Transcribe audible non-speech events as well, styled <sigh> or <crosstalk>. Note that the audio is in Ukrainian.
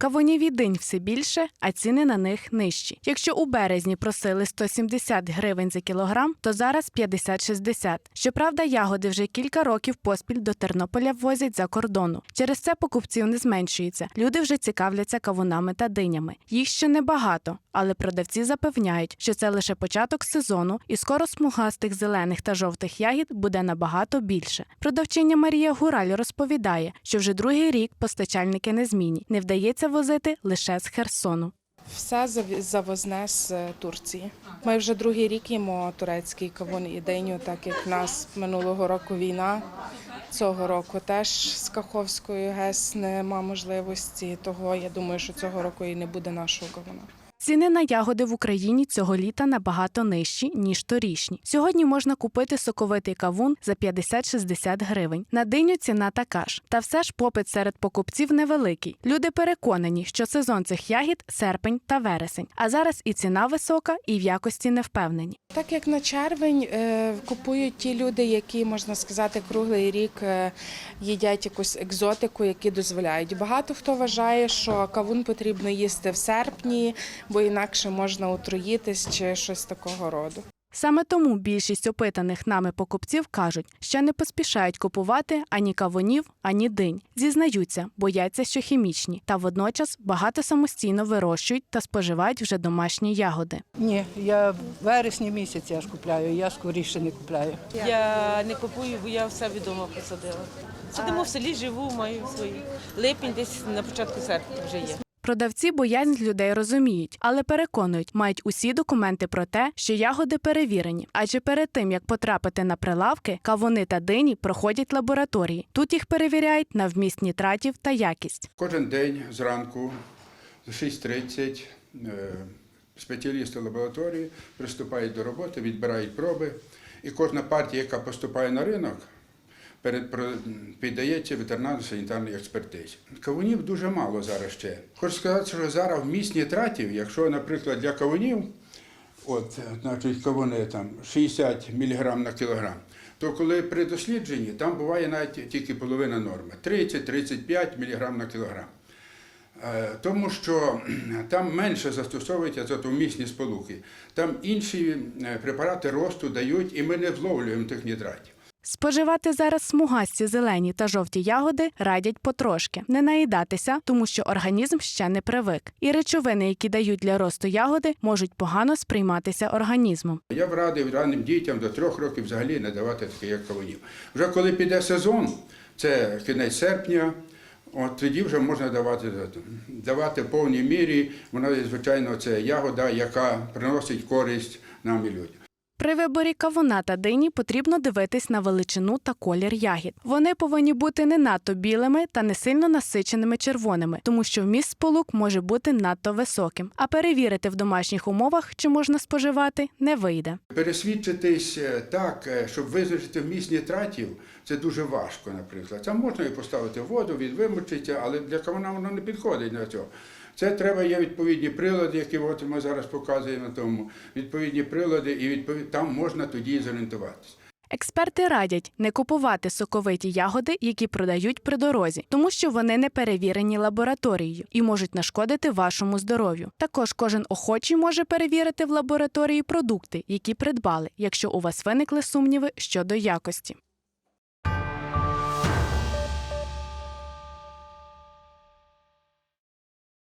Кавунів і динь все більше, а ціни на них нижчі. Якщо у березні просили 170 гривень за кілограм, то зараз 50-60. Щоправда, ягоди вже кілька років поспіль до Тернополя ввозять за кордону. Через це покупців не зменшується. Люди вже цікавляться кавунами та динями. Їх ще небагато, але продавці запевняють, що це лише початок сезону, і скоро смугастих зелених та жовтих ягід буде набагато більше. Продавчиня Марія Гураль розповідає, що вже другий рік постачальники незмінні. Не вдається возити лише з Херсону. Все завозне з е, Турції. Ми вже другий рік їмо турецький кавун і диню, так як в нас минулого року війна. Цього року теж з Каховською ГЕС нема можливості. Того я думаю, що цього року і не буде нашого кавуна. Ціни на ягоди в Україні цього літа набагато нижчі, ніж торішні. Сьогодні можна купити соковитий кавун за 50-60 гривень. На диню ціна така ж. Та все ж попит серед покупців невеликий. Люди переконані, що сезон цих ягід серпень та вересень. А зараз і ціна висока, і в якості не впевнені. Так як на червень е, купують ті люди, які можна сказати круглий рік е, їдять якусь екзотику, які дозволяють. Багато хто вважає, що кавун потрібно їсти в серпні, бо інакше можна отруїтись чи щось такого роду. Саме тому більшість опитаних нами покупців кажуть, що не поспішають купувати ані кавунів, ані динь. Зізнаються, бояться, що хімічні, та водночас багато самостійно вирощують та споживають вже домашні ягоди. Ні, я в вересні місяці аж купляю, я скоріше не купляю. Я не купую, бо я все відомо посадила. Сидимо в селі, живу, маю свої. Липень десь на початку серпня вже є. Продавці боязнь людей розуміють, але переконують, мають усі документи про те, що ягоди перевірені. Адже перед тим як потрапити на прилавки, кавуни та дині проходять лабораторії. Тут їх перевіряють на вміст нітратів та якість. Кожен день зранку в 6.30 е, спеціалісти лабораторії приступають до роботи, відбирають проби, і кожна партія, яка поступає на ринок, піддається ветеринарно-санітарній експертизі. Кавунів дуже мало зараз ще. Хочу сказати, що зараз вміст нітратів, якщо, наприклад, для кавунів, от, значить, кавуни там 60 мг на кілограм, то коли при дослідженні там буває навіть тільки половина норми 30-35 мг на кілограм. Е, Тому що <clears throat> там менше застосовують азотовмісні сполуки. Там інші е, препарати росту дають, і ми не вловлюємо тих нітратів. Споживати зараз смугасті зелені та жовті ягоди радять потрошки, не наїдатися, тому що організм ще не привик. І речовини, які дають для росту ягоди, можуть погано сприйматися організмом. Я б радив раннім дітям до трьох років взагалі не давати таких як кавунів. Вже коли піде сезон, це кінець серпня. От тоді вже можна давати, давати в повній мірі. Вона, звичайно, це ягода, яка приносить користь нам і людям. При виборі кавуна та дині потрібно дивитись на величину та колір ягід. Вони повинні бути не надто білими та не сильно насиченими червоними, тому що вміст сполук може бути надто високим. А перевірити в домашніх умовах, чи можна споживати, не вийде. Пересвідчитись е, так, е, щоб визначити вміст нітратів, це дуже важко, наприклад. Там можна і поставити воду, він вимочиться, але для кавуна воно не підходить на цього. Це треба є відповідні прилади, які от ми зараз показуємо на тому. Відповідні прилади, і відповід... там можна тоді зорієнтуватися. Експерти радять не купувати соковиті ягоди, які продають при дорозі, тому що вони не перевірені лабораторією і можуть нашкодити вашому здоров'ю. Також кожен охочий може перевірити в лабораторії продукти, які придбали, якщо у вас виникли сумніви щодо якості.